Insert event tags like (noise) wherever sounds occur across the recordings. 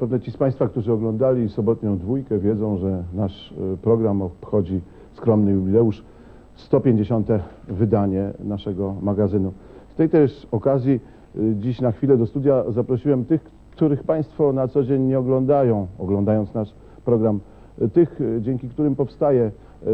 Zapewne ci z Państwa, którzy oglądali sobotnią dwójkę, wiedzą, że nasz y, program obchodzi skromny jubileusz 150. wydanie naszego magazynu. Z tej też okazji y, dziś na chwilę do studia zaprosiłem tych, których Państwo na co dzień nie oglądają, oglądając nasz program. Y, Tych, dzięki którym powstaje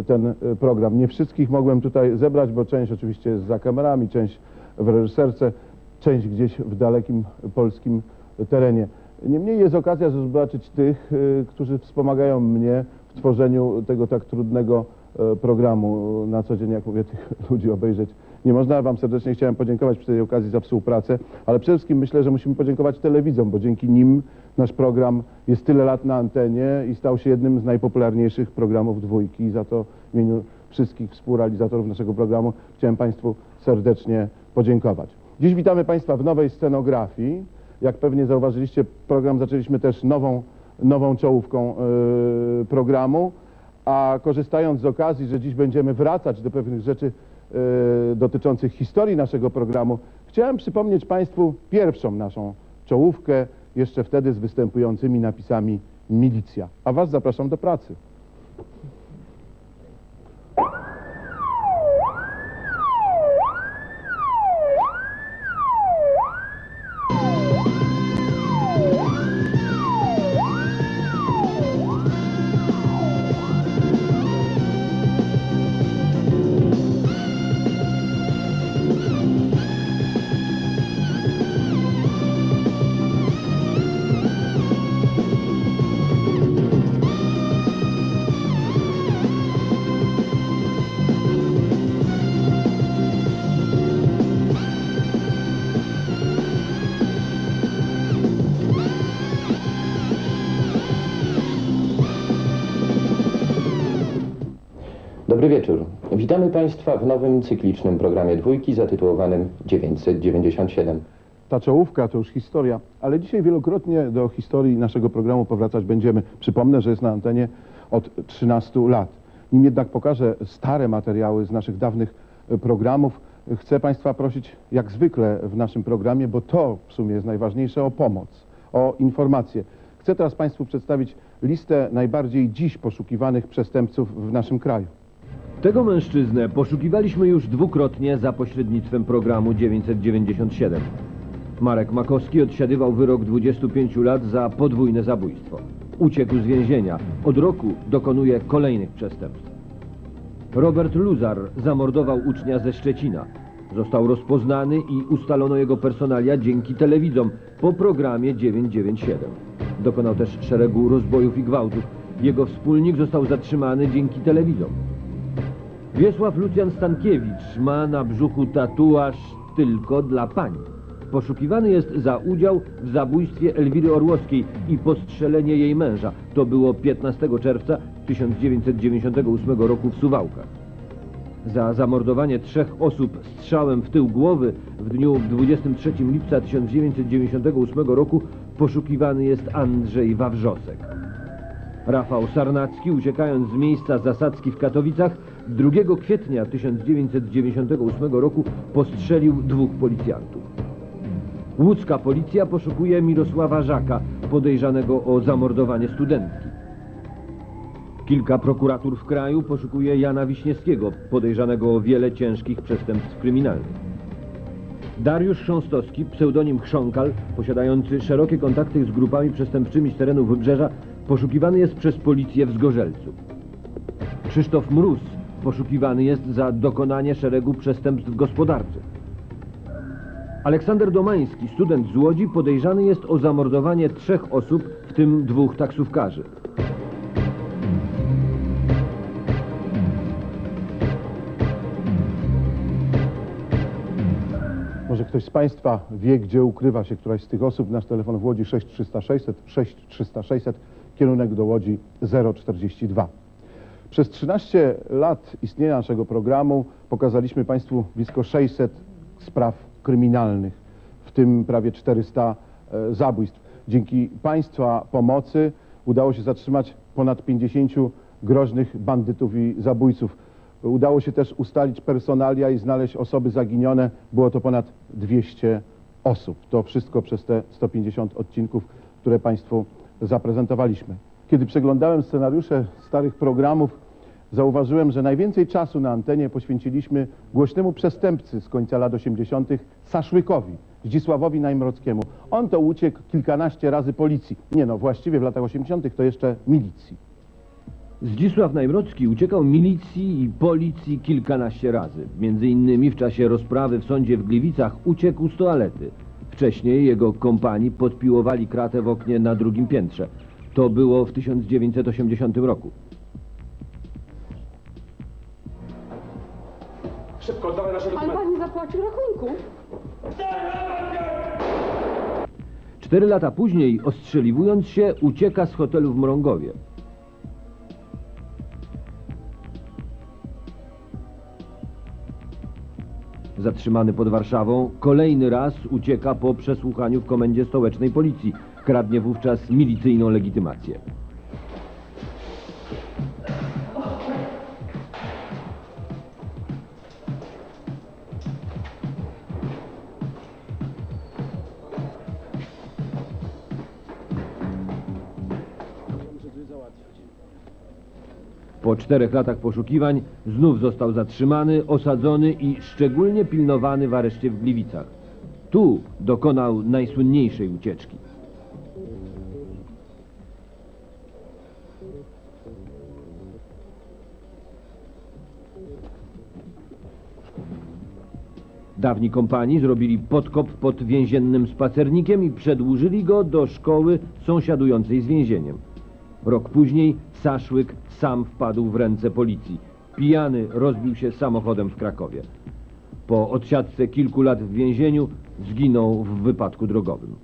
ten program. Nie wszystkich mogłem tutaj zebrać, bo część oczywiście jest za kamerami, część w reżyserce, część gdzieś w dalekim polskim terenie. Niemniej jest okazja zobaczyć tych, y, którzy wspomagają mnie w tworzeniu tego tak trudnego e, programu. Na co dzień, jak mówię, tych (laughs) ludzi obejrzeć nie można. Wam serdecznie chciałem podziękować przy tej okazji za współpracę, ale przede wszystkim myślę, że musimy podziękować telewidzom, bo dzięki nim nasz program jest tyle lat na antenie i stał się jednym z najpopularniejszych programów dwójki. I za to w imieniu wszystkich współrealizatorów naszego programu chciałem Państwu serdecznie podziękować. Dziś witamy Państwa w nowej scenografii. Jak pewnie zauważyliście, program zaczęliśmy też nową, nową czołówką yy, programu, a korzystając z okazji, że dziś będziemy wracać do pewnych rzeczy yy, dotyczących historii naszego programu, chciałem przypomnieć Państwu pierwszą naszą czołówkę, jeszcze wtedy z występującymi napisami milicja. A Was zapraszam do pracy. Dobry wieczór. Witamy Państwa w nowym cyklicznym programie dwójki zatytułowanym 997. Ta czołówka to już historia, ale dzisiaj wielokrotnie do historii naszego programu powracać będziemy. Przypomnę, że jest na antenie od 13 lat. Nim jednak pokażę stare materiały z naszych dawnych e, programów, chcę Państwa prosić, jak zwykle w naszym programie, bo to w sumie jest najważniejsze, o pomoc, o informacje. Chcę teraz Państwu przedstawić listę najbardziej dziś poszukiwanych przestępców w naszym kraju. Tego mężczyznę poszukiwaliśmy już dwukrotnie za pośrednictwem programu 997. Marek Makowski odsiadywał wyrok 25 lat za podwójne zabójstwo. Uciekł z więzienia. Od roku dokonuje kolejnych przestępstw. Robert Luzar zamordował ucznia ze Szczecina. Został rozpoznany i ustalono jego personalia dzięki telewidzom po programie 997. Dokonał też szeregu rozbojów i gwałtów. Jego wspólnik został zatrzymany dzięki telewidzom. Wiesław Lucjan Stankiewicz ma na brzuchu tatuaż tylko dla pani. Poszukiwany jest za udział w zabójstwie Elwiry Orłowskiej i postrzelenie jej męża. To było 15 czerwca 1998 roku w Suwałkach. Za zamordowanie trzech osób strzałem w tył głowy w dniu 23 lipca 1998 roku poszukiwany jest Andrzej Wawrzosek. Rafał Sarnacki, uciekając z miejsca zasadzki w Katowicach, 2 kwietnia 1998 roku postrzelił dwóch policjantów. Łódzka policja poszukuje Mirosława Żaka, podejrzanego o zamordowanie studentki. Kilka prokuratur w kraju poszukuje Jana Wiśniewskiego, podejrzanego o wiele ciężkich przestępstw kryminalnych. Dariusz Chrząstowski, pseudonim Chrząkal, posiadający szerokie kontakty z grupami przestępczymi z terenu Wybrzeża, poszukiwany jest przez policję w Zgorzelcu. Krzysztof Mróz poszukiwany jest za dokonanie szeregu przestępstw gospodarczych. Aleksander Domański, student z Łodzi, podejrzany jest o zamordowanie trzech osób, w tym dwóch taksówkarzy. Może ktoś z Państwa wie, gdzie ukrywa się któraś z tych osób. Nasz telefon w Łodzi 6300 6300 kierunek do Łodzi 042. Przez 13 lat istnienia naszego programu pokazaliśmy Państwu blisko 600 spraw kryminalnych, w tym prawie 400 e, zabójstw. Dzięki Państwa pomocy udało się zatrzymać ponad 50 groźnych bandytów i zabójców. Udało się też ustalić personalia i znaleźć osoby zaginione. Było to ponad 200 osób. To wszystko przez te 150 odcinków, które Państwu zaprezentowaliśmy. Kiedy przeglądałem scenariusze starych programów, zauważyłem, że najwięcej czasu na antenie poświęciliśmy głośnemu przestępcy z końca lat 80. Saszłykowi, Zdzisławowi Najmrockiemu. On to uciekł kilkanaście razy policji. Nie no, właściwie w latach 80. to jeszcze milicji. Zdzisław Najmrocki uciekał milicji i policji kilkanaście razy. Między innymi w czasie rozprawy w sądzie w Gliwicach uciekł z toalety. Wcześniej jego kompanii podpiłowali kratę w oknie na drugim piętrze. To było w 1980 roku. Szybko, oddawaj nasze Ale dokumenty. pan nie zapłacił rachunku. Cztery lata później, ostrzeliwując się, ucieka z hotelu w Mrągowie. Zatrzymany pod Warszawą, kolejny raz ucieka po przesłuchaniu w komendzie stołecznej policji. Kradnie wówczas milicyjną legitymację. Po czterech latach poszukiwań znów został zatrzymany, osadzony i szczególnie pilnowany w areszcie w Gliwicach. Tu dokonał najsłynniejszej ucieczki. Dawni kompanii zrobili podkop pod więziennym spacernikiem i przedłużyli go do szkoły sąsiadującej z więzieniem. Rok później Saszłyk sam wpadł w ręce policji. Pijany rozbił się samochodem w Krakowie. Po odsiadce kilku lat w więzieniu zginął w wypadku drogowym.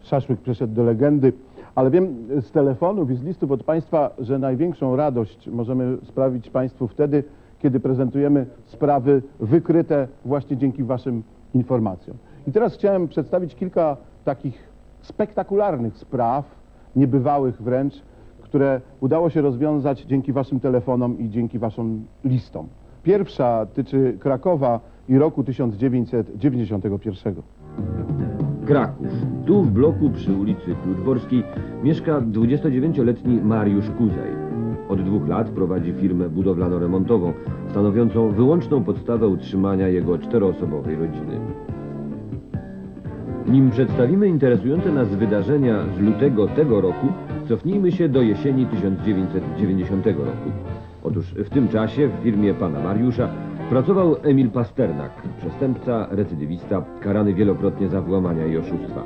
Szaszłyk przeszedł do legendy, ale wiem z telefonów i z listów od Państwa, że największą radość możemy sprawić Państwu wtedy, kiedy prezentujemy sprawy wykryte właśnie dzięki Waszym informacjom. I teraz chciałem przedstawić kilka takich spektakularnych spraw, niebywałych wręcz, które udało się rozwiązać dzięki Waszym telefonom i dzięki Waszym listom. Pierwsza tyczy Krakowa i roku 1991. Kraków. Tu w bloku przy ulicy Kluczborskiej mieszka 29-letni Mariusz Kuzaj. Od dwóch lat prowadzi firmę budowlano-remontową, stanowiącą wyłączną podstawę utrzymania jego czteroosobowej rodziny. Nim przedstawimy interesujące nas wydarzenia z lutego tego roku, cofnijmy się do jesieni 1990 roku. Otóż w tym czasie w firmie pana Mariusza pracował Emil Pasternak, przestępca, recydywista, karany wielokrotnie za włamania i oszustwa.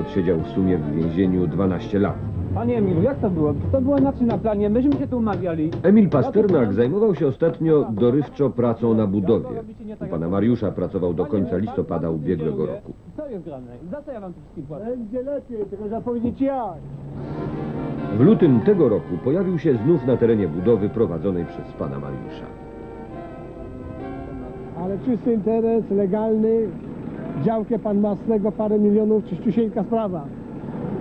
Odsiedział w sumie w więzieniu 12 lat. Panie Emilu, jak to było? To było inaczej na planie, myśmy się tu umawiali. Emil Pasternak zajmował się ostatnio dorywczo pracą na budowie. U pana Mariusza pracował do końca listopada ubiegłego roku. Co jest grane? Za co ja wam tu wszystkim płacę? Będzie lepiej, tylko zapowiedzieć jak. W lutym tego roku pojawił się znów na terenie budowy prowadzonej przez pana Mariusza. Ale czysty interes, legalny. Działkę pan ma z tego parę milionów, czyściusieńka sprawa.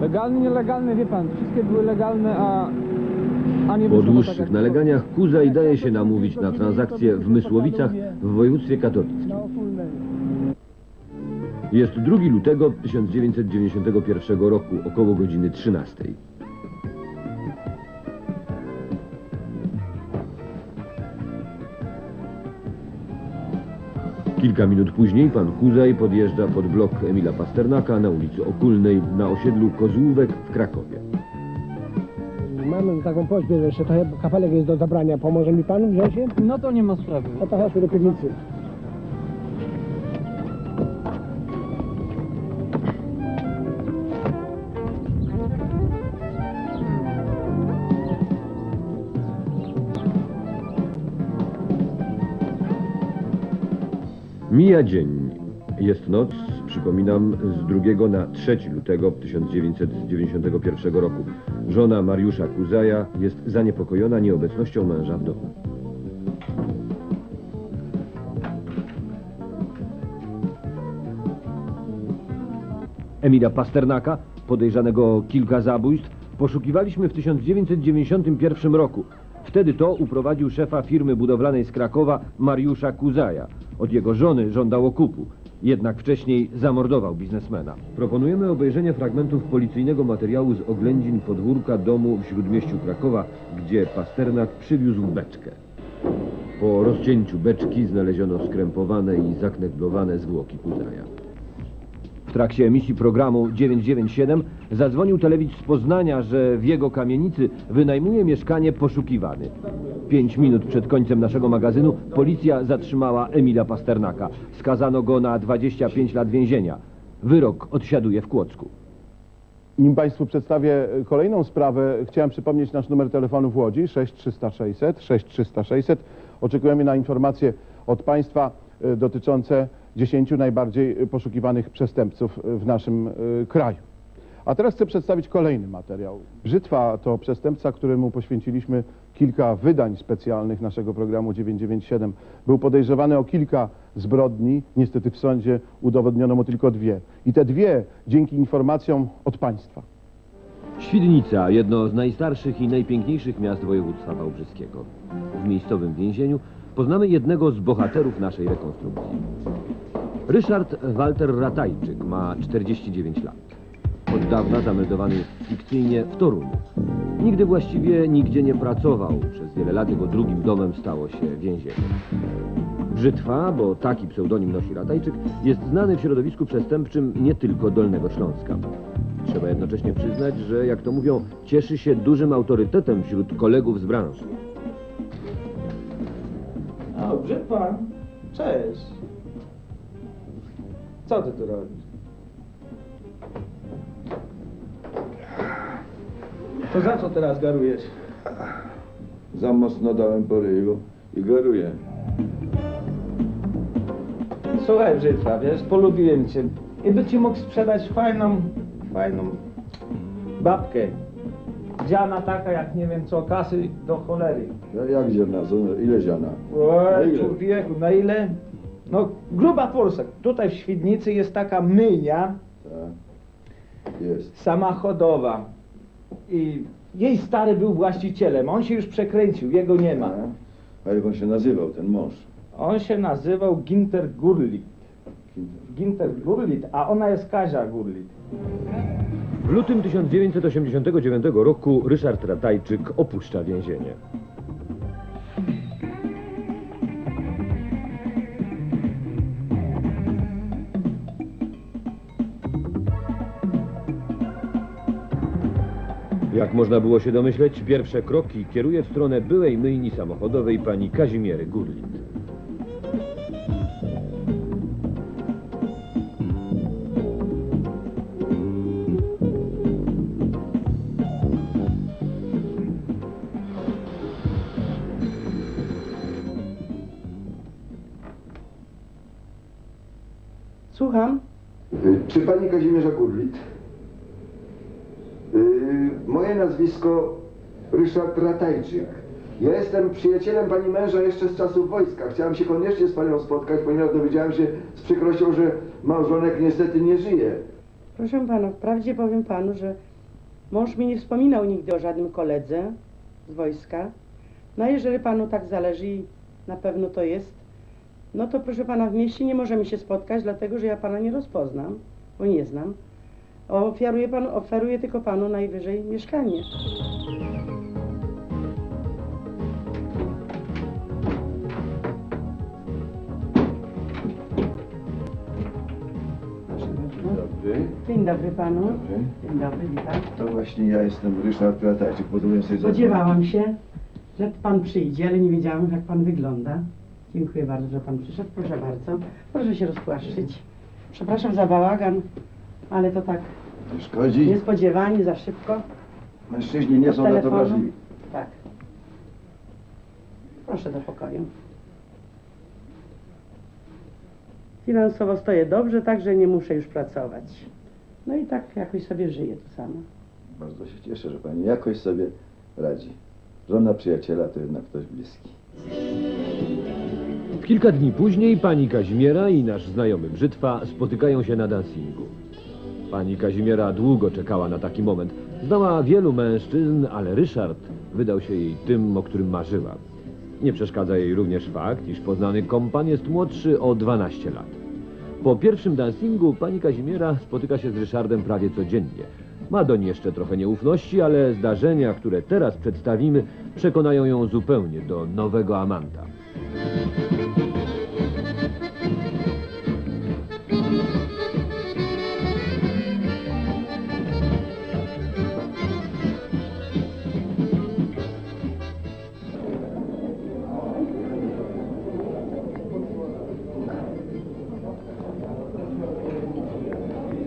Legalny, nielegalny, wie pan, wszystkie były legalne, a... a nie Po wyszło tak, dłuższych jak naleganiach Kuzaj daje się namówić na transakcję w Mysłowicach w województwie. Na Okulnej. Jest 2 lutego 1991 roku, około godziny 13. Kilka minut później pan Kuzaj podjeżdża pod blok Emila Pasternaka na ulicy Okulnej na osiedlu Kozłówek w Krakowie. Mamy taką prośbę, że jeszcze trochę kafelek jest do zabrania. Pomoże mi pan wziąć się? No to nie ma sprawy. No to chodźmy do piwnicy. Mija dzień. Jest noc, przypominam, z 2 na 3 lutego 1991 roku. Żona Mariusza Kuzaja jest zaniepokojona nieobecnością męża w domu. Emila Pasternaka, podejrzanego o kilka zabójstw, poszukiwaliśmy w 1991 roku. Wtedy to uprowadził szefa firmy budowlanej z Krakowa Mariusza Kuzaja. Od jego żony żądał okupu. Jednak wcześniej zamordował biznesmena. Proponujemy obejrzenie fragmentów policyjnego materiału z oględzin podwórka domu w śródmieściu Krakowa, gdzie Pasternak przywiózł beczkę. Po rozcięciu beczki znaleziono skrępowane i zakneblowane zwłoki Kudraja. W trakcie emisji programu 997 zadzwonił telewidz z Poznania, że w jego kamienicy wynajmuje mieszkanie poszukiwany. Pięć minut przed końcem naszego magazynu policja zatrzymała Emila Pasternaka. Skazano go na 25 lat więzienia. Wyrok odsiaduje w Kłodzku. Nim Państwu przedstawię kolejną sprawę, chciałem przypomnieć nasz numer telefonu w Łodzi 6300 600 6300 600. Oczekujemy na informacje od Państwa e, dotyczące 10 najbardziej poszukiwanych przestępców w naszym e, kraju. A teraz chcę przedstawić kolejny materiał. Brzytwa to przestępca, któremu poświęciliśmy kilka wydań specjalnych naszego programu 997. Był podejrzewany o kilka zbrodni, niestety w sądzie udowodniono mu tylko dwie. I te dwie dzięki informacjom od państwa. Świdnica, jedno z najstarszych i najpiękniejszych miast województwa wałbrzyskiego. W miejscowym więzieniu poznamy jednego z bohaterów naszej rekonstrukcji. Ryszard Walter Ratajczyk ma 49 lat. Od dawna zameldowany jest fikcyjnie w Toruniu. Nigdy właściwie nigdzie nie pracował. Przez wiele lat jego drugim domem stało się więzienie. Brzytwa, bo taki pseudonim nosi Ratajczyk, jest znany w środowisku przestępczym nie tylko Dolnego Śląska. Trzeba jednocześnie przyznać, że jak to mówią, cieszy się dużym autorytetem wśród kolegów z branży. O, Brzytwa, cześć. Co ty tu robisz? To za co teraz garujesz? Za mocno dałem po ryju i garuję. Słuchaj, Brzytwa, wiesz, polubiłem cię. I by ci mógł sprzedać fajną, fajną babkę. Dziana taka, jak nie wiem co, kasy do cholery. Ja jak ziarna? Co- Ile ziarna? Na Oj, ile? człowieku, na ile? No, gruba Polska. Tutaj w Świdnicy jest taka myjnia, Tak. Jest. samochodowa. I jej stary był właścicielem. On się już przekręcił, jego nie ma. Tak. A jak on się nazywał, ten mąż? On się nazywał Ginter Gurlit. Ginter Gurlit, a ona jest Kazia Gurlit. W lutym 1989 roku Ryszard Ratajczyk opuszcza więzienie. Jak można było się domyśleć, pierwsze kroki kieruje w stronę byłej myjni samochodowej pani Kazimiery Gurlit. Słucham? Y, Czy pani Kazimierza Gurlit? Moje nazwisko Ryszard Ratajczyk. Ja jestem przyjacielem pani męża jeszcze z czasów wojska. Chciałem się koniecznie z panią spotkać, ponieważ dowiedziałem się z przykrością, że małżonek niestety nie żyje. Proszę pana, wprawdzie powiem panu, że mąż mi nie wspominał nigdy o żadnym koledze z wojska. No a jeżeli panu tak zależy i na pewno to jest, no to proszę pana, w mieście nie możemy się spotkać, dlatego że ja pana nie rozpoznam, bo nie znam. Ofiaruję panu, oferuję tylko panu najwyżej mieszkanie. Dobry. Dzień dobry panu. Dobry. Dzień dobry, witam. To właśnie ja jestem Ryszard Ratajczyk. Pozwolę sobie Spodziewałam się, że pan przyjdzie, ale nie wiedziałam, jak pan wygląda. Dziękuję bardzo, że pan przyszedł. Proszę bardzo. Proszę się rozpłaszczyć. Przepraszam za bałagan, ale to tak Nie szkodzi. niespodziewanie, za szybko. Mężczyźni nie Od są na to telefonu. wrażliwi. Tak. Proszę do pokoju. Finansowo stoję dobrze, także nie muszę już pracować. No i tak jakoś sobie żyję tu sama. Bardzo się cieszę, że pani jakoś sobie radzi. Żona przyjaciela to jednak ktoś bliski. Kilka dni później pani Kazimiera i nasz znajomy Brzytwa spotykają się na dancingu. Pani Kazimiera długo czekała na taki moment. Znała wielu mężczyzn, ale Ryszard wydał się jej tym, o którym marzyła. Nie przeszkadza jej również fakt, iż poznany kompan jest młodszy o 12 lat. Po pierwszym dancingu pani Kazimiera spotyka się z Ryszardem prawie codziennie. Ma doń jeszcze trochę nieufności, ale zdarzenia, które teraz przedstawimy, przekonają ją zupełnie do nowego amanta.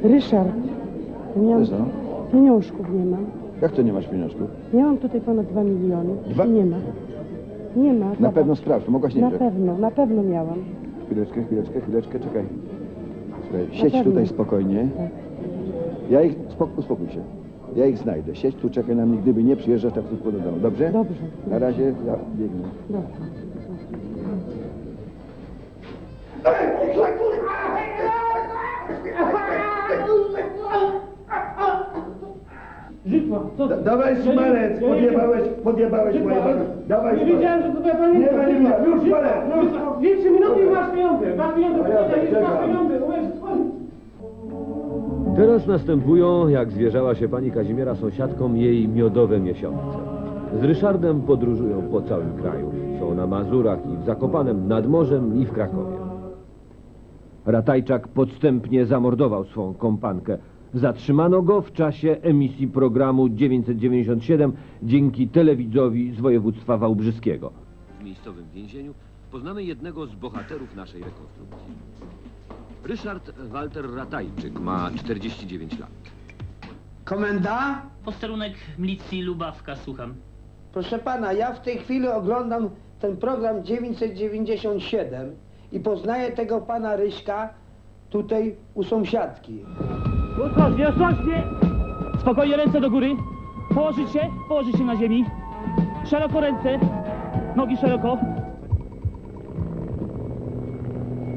Ryszard, nie mam, Co? pieniążków nie mam. Jak to nie masz pieniążków? Miałam tutaj ponad 2 miliony. Dwa? I Nie ma. Nie ma. Na zobacz. pewno sprawdź, mogłaś nie Na wziąć. pewno, na pewno miałam. Chwileczkę, chwileczkę, chwileczkę, czekaj. Słuchaj, siedź pewno. tutaj spokojnie. Tak. Ja ich, spok- uspokój się. Ja ich znajdę. Siedź tu, czekaj na mnie. Gdyby nie przyjeżdżasz, tak szybko do domu. Dobrze? Dobrze. Na razie ja biegnę. Dobrze. Żytła, co ty? Dawaj Ja nie- podjebałeś, podjebałeś moje. Dawaj Nie wiedziałem, że to twoja pamięć. Nie nie ma, już już. Dwie, trzy minuty i masz pieniądze. Masz pieniądze, masz czekam. pieniądze. Umiesz. Teraz następują, jak zwierzała się pani Kazimiera sąsiadkom, jej miodowe miesiące. Z Ryszardem podróżują po całym kraju. Są na Mazurach i w Zakopanem, nad morzem i w Krakowie. Ratajczak podstępnie zamordował swą kompankę. Zatrzymano go w czasie emisji programu 997 dzięki telewidzowi z województwa wałbrzyskiego. W miejscowym więzieniu poznamy jednego z bohaterów naszej rekonstrukcji. Ryszard Walter Ratajczyk ma 49 lat. Komenda? Posterunek milicji Lubawka, słucham. Proszę pana, ja w tej chwili oglądam ten program 997 i poznaję tego pana Ryśka tutaj u sąsiadki. Ostrożnie, ostrożnie! Spokojnie, ręce do góry. Położyć się, położyć się na ziemi. Szeroko ręce, nogi szeroko.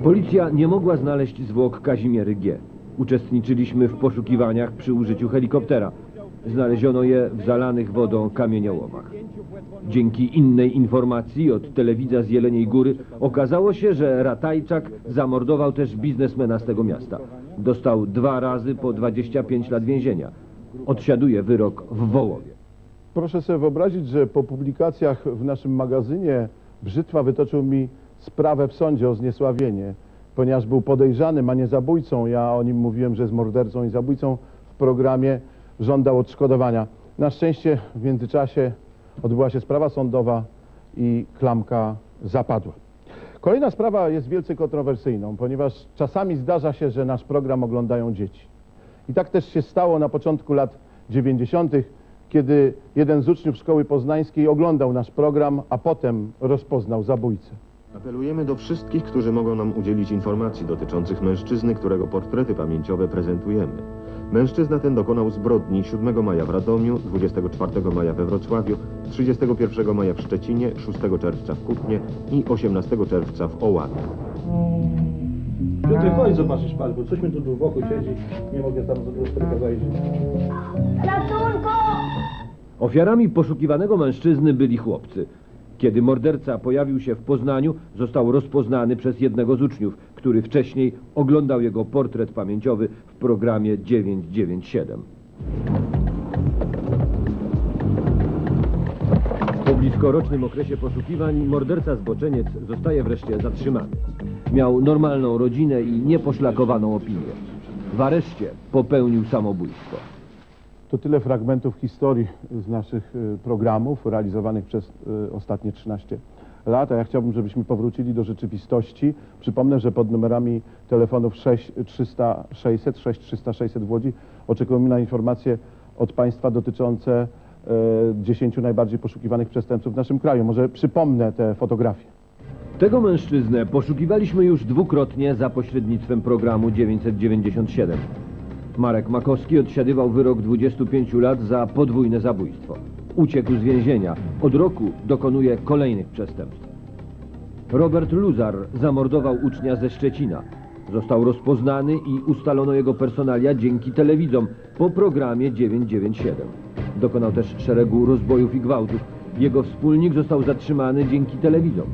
Policja nie mogła znaleźć zwłok Kazimiery G. Uczestniczyliśmy w poszukiwaniach przy użyciu helikoptera. Znaleziono je w zalanych wodą kamieniołomach. Dzięki innej informacji od telewidza z Jeleniej Góry okazało się, że Ratajczak zamordował też biznesmena z tego miasta. Dostał dwa razy po 25 lat więzienia. Odsiaduje wyrok w Wołowie. Proszę sobie wyobrazić, że po publikacjach w naszym magazynie Brzytwa wytoczył mi sprawę w sądzie o zniesławienie, ponieważ był podejrzanym, a nie zabójcą. Ja o nim mówiłem, że jest mordercą i zabójcą w programie, żądał odszkodowania. Na szczęście w międzyczasie odbyła się sprawa sądowa i klamka zapadła. Kolejna sprawa jest wielce kontrowersyjną, ponieważ czasami zdarza się, że nasz program oglądają dzieci. I tak też się stało na początku lat 90., kiedy jeden z uczniów szkoły poznańskiej oglądał nasz program, a potem rozpoznał zabójcę. Apelujemy do wszystkich, którzy mogą nam udzielić informacji dotyczących mężczyzny, którego portrety pamięciowe prezentujemy. Mężczyzna ten dokonał zbrodni 7 maja w Radomiu, 24 maja we Wrocławiu, 31 maja w Szczecinie, 6 czerwca w Kutnie i 18 czerwca w Oławie. Piotr, chodź zobaczysz palbu. Coś mi tu w boku siedzi. Nie mogę tam do sklepu wejść. Ofiarami poszukiwanego mężczyzny byli chłopcy. Kiedy morderca pojawił się w Poznaniu, został rozpoznany przez jednego z uczniów, który wcześniej oglądał jego portret pamięciowy w programie 997. Po bliskorocznym okresie poszukiwań morderca zboczeniec zostaje wreszcie zatrzymany. Miał normalną rodzinę i nieposzlakowaną opinię. W areszcie popełnił samobójstwo. To tyle fragmentów historii z naszych y, programów realizowanych przez y, ostatnie 13 lat, a ja chciałbym, żebyśmy powrócili do rzeczywistości. Przypomnę, że pod numerami telefonów 6 300 600, 6 300 600 w Łodzi oczekujemy na informacje od Państwa dotyczące y, 10 najbardziej poszukiwanych przestępców w naszym kraju. Może przypomnę te fotografie. Tego mężczyznę poszukiwaliśmy już dwukrotnie za pośrednictwem programu 997. Marek Makowski odsiadywał wyrok 25 lat za podwójne zabójstwo. Uciekł z więzienia. Od roku dokonuje kolejnych przestępstw. Robert Luzar zamordował ucznia ze Szczecina. Został rozpoznany i ustalono jego personalia dzięki telewidzom po programie 997. Dokonał też szeregu rozbojów i gwałtów. Jego wspólnik został zatrzymany dzięki telewidzom.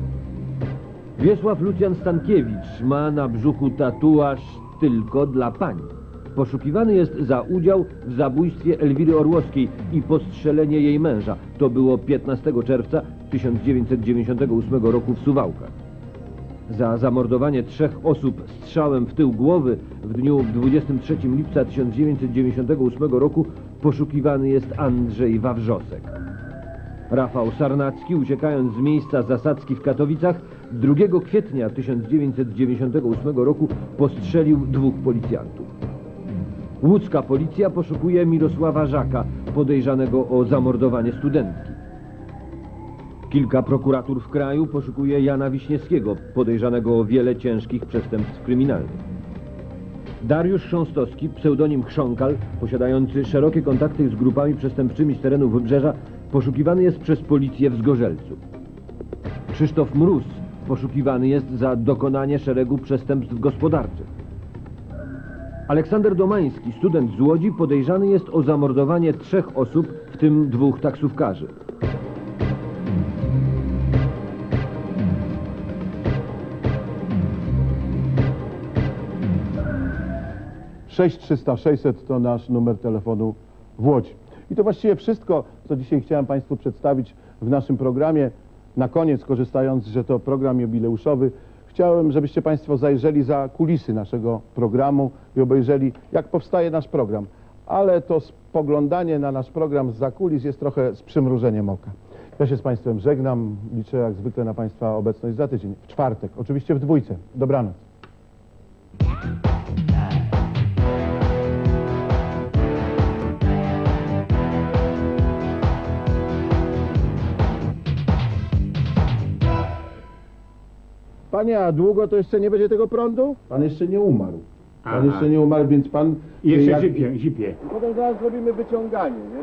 Wiesław Lucjan Stankiewicz ma na brzuchu tatuaż tylko dla pani. Poszukiwany jest za udział w zabójstwie Elwiry Orłowskiej i postrzelenie jej męża. To było 15 czerwca 1998 roku w Suwałkach. Za zamordowanie trzech osób strzałem w tył głowy w dniu 23 lipca 1998 roku poszukiwany jest Andrzej Wawrzosek. Rafał Sarnacki, uciekając z miejsca zasadzki w Katowicach, 2 kwietnia 1998 roku postrzelił dwóch policjantów. Łódzka policja poszukuje Mirosława Żaka, podejrzanego o zamordowanie studentki. Kilka prokuratur w kraju poszukuje Jana Wiśniewskiego, podejrzanego o wiele ciężkich przestępstw kryminalnych. Dariusz Chrząstowski, pseudonim Chrząkal, posiadający szerokie kontakty z grupami przestępczymi z terenu Wybrzeża, poszukiwany jest przez policję w Zgorzelcu. Krzysztof Mróz poszukiwany jest za dokonanie szeregu przestępstw gospodarczych. Aleksander Domański, student z Łodzi, podejrzany jest o zamordowanie trzech osób, w tym dwóch taksówkarzy. sześć 6300 600 to nasz numer telefonu w Łodzi. I to właściwie wszystko, co dzisiaj chciałem Państwu przedstawić w naszym programie. Na koniec, korzystając, że to program jubileuszowy, chciałem, żebyście Państwo zajrzeli za kulisy naszego programu i obejrzeli, jak powstaje nasz program. Ale to spoglądanie na nasz program z kulis jest trochę z przymrużeniem oka. Ja się z Państwem żegnam. Liczę jak zwykle na Państwa obecność za tydzień, w czwartek, oczywiście w dwójce. Dobranoc. Panie, a długo to jeszcze nie będzie tego prądu? Pan jeszcze nie umarł. Pan Aha. jeszcze nie umarł, więc pan... Jeszcze jak- zipie, zipie. Potem zaraz zrobimy wyciąganie, nie?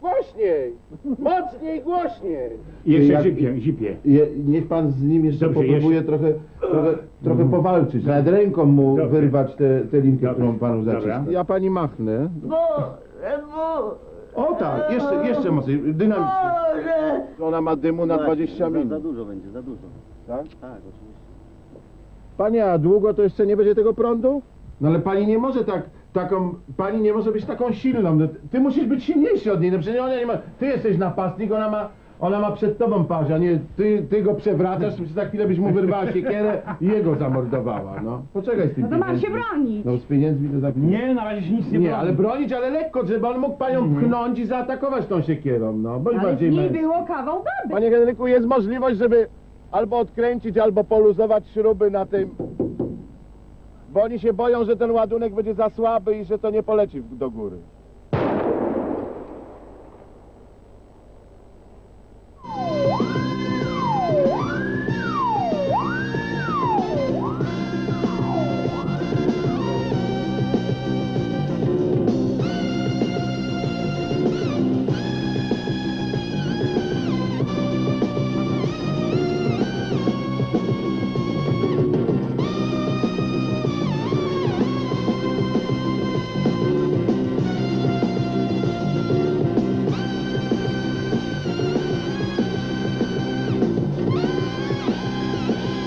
Głośniej! Mocniej, głośniej! Jeszcze Jak- zipie, zipie. Je, niech pan z nim jeszcze Dobrze, popróbuje jeszcze. trochę, trochę, trochę powalczyć. Nawet ręką mu Dobrze. wyrwać tę te, linkę, Dobrze. którą panu zaciska. Ja pani machnę. O tak, jeszcze, jeszcze mocniej, dynamicznie. Ona ma dymu na 20 minut. Za dużo będzie, za dużo. Tak? Tak, oczywiście. Panie, a długo to jeszcze nie będzie tego prądu? No ale pani nie może tak, taką, pani nie może być taką silną. No, ty musisz być silniejszy od niej, no przecież ona nie ma, ty jesteś napastnik, ona ma, ona ma przed tobą paść, a nie ty, ty go przewracasz, przecież za chwilę byś mu wyrwała (laughs) siekierę i jego zamordowała, no. Poczekaj z tym No to mam się bronić. No z pieniędzmi to za chwilę. Nie, na razie się nic nie Nie, broni. ale bronić, ale lekko, żeby on mógł panią pchnąć i zaatakować tą siekierą, no. Bądź Ale w bardziej niej męski. było kawał baby. Panie Henryku, jest możliwość, żeby albo odkręcić, albo poluzować śruby na tym, bo oni się boją, że ten ładunek będzie za słaby i że to nie poleci w- do góry.